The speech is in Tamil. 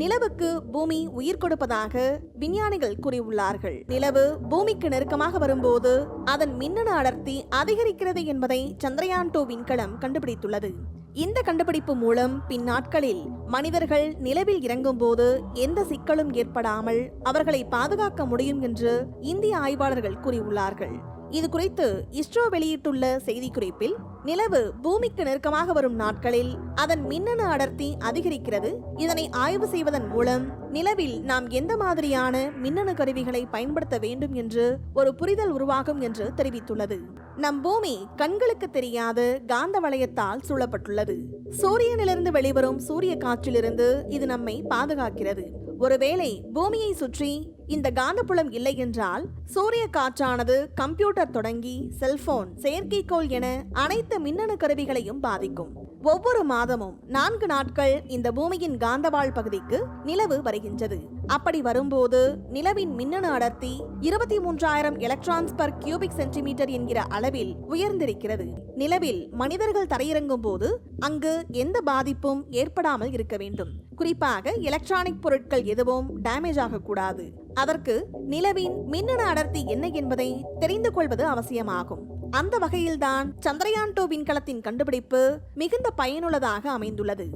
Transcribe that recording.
நிலவுக்கு பூமி உயிர் கொடுப்பதாக விஞ்ஞானிகள் கூறியுள்ளார்கள். நிலவு பூமிக்கு நெருக்கமாக வரும்போது அதன் மின்னணு அடர்த்தி அதிகரிக்கிறது என்பதை சந்திரயான் டூ விண்கலம் கண்டுபிடித்துள்ளது. இந்த கண்டுபிடிப்பு மூலம் பின்னாட்களில் மனிதர்கள் நிலவில் இறங்கும்போது எந்த சிக்கலும் ஏற்படாமல் அவர்களை பாதுகாக்க முடியும் என்று இந்திய ஆய்வாளர்கள் கூறியுள்ளார்கள். இது குறித்து இஸ்ரோ வெளியிட்டுள்ள செய்திக்குறிப்பில் நிலவு பூமிக்கு நெருக்கமாக வரும் நாட்களில் அதன் மின்னணு அடர்த்தி அதிகரிக்கிறது. இதனை ஆய்வு செய்வதன் மூலம் நிலவில் நாம் எந்த மாதிரியான மின்னணு கருவிகளை பயன்படுத்த வேண்டும் என்று ஒரு புரிதல் உருவாகும் என்று தெரிவித்துள்ளது. நம் பூமி கண்களுக்கு தெரியாத காந்த வளையத்தால் சூழப்பட்டுள்ளது. சூரியனிலிருந்து வெளிவரும் சூரிய காற்றிலிருந்து இது நம்மை பாதுகாக்கிறது. ஒருவேளை பூமியை சுற்றி இந்த காந்தப்புலம் இல்லை என்றால் சூரிய காற்றானது கம்ப்யூட்டர் தொடங்கி செல்போன் செயற்கைக்கோள் என அனைத்து மின்னணு கருவிகளையும் பாதிக்கும். ஒவ்வொரு மாதமும் நான்கு நாட்கள் இந்த பூமியின் காந்தவாள் பகுதிக்கு நிலவு வருகின்றது. அப்படி வரும்போது நிலவின் மின்னணு அடர்த்தி இருபத்தி மூன்றாயிரம் எலக்ட்ரான்ஸ் பர் கியூபிக் சென்டிமீட்டர் என்கிற அளவில் உயர்ந்திருக்கிறது. நிலவில் மனிதர்கள் தரையிறங்கும் போது அங்கு எந்த பாதிப்பும் ஏற்படாமல் இருக்க வேண்டும். குறிப்பாக எலக்ட்ரானிக் பொருட்கள் எதுவும் டேமேஜ் ஆகக்கூடாது. அதற்கு நிலவின் மின்னணு அடர்த்தி என்ன என்பதை தெரிந்து கொள்வது அவசியமாகும். அந்த வகையில்தான் சந்திரயான் டூ விண்கலத்தின் கண்டுபிடிப்பு மிகுந்த பயனுள்ளதாக அமைந்துள்ளது.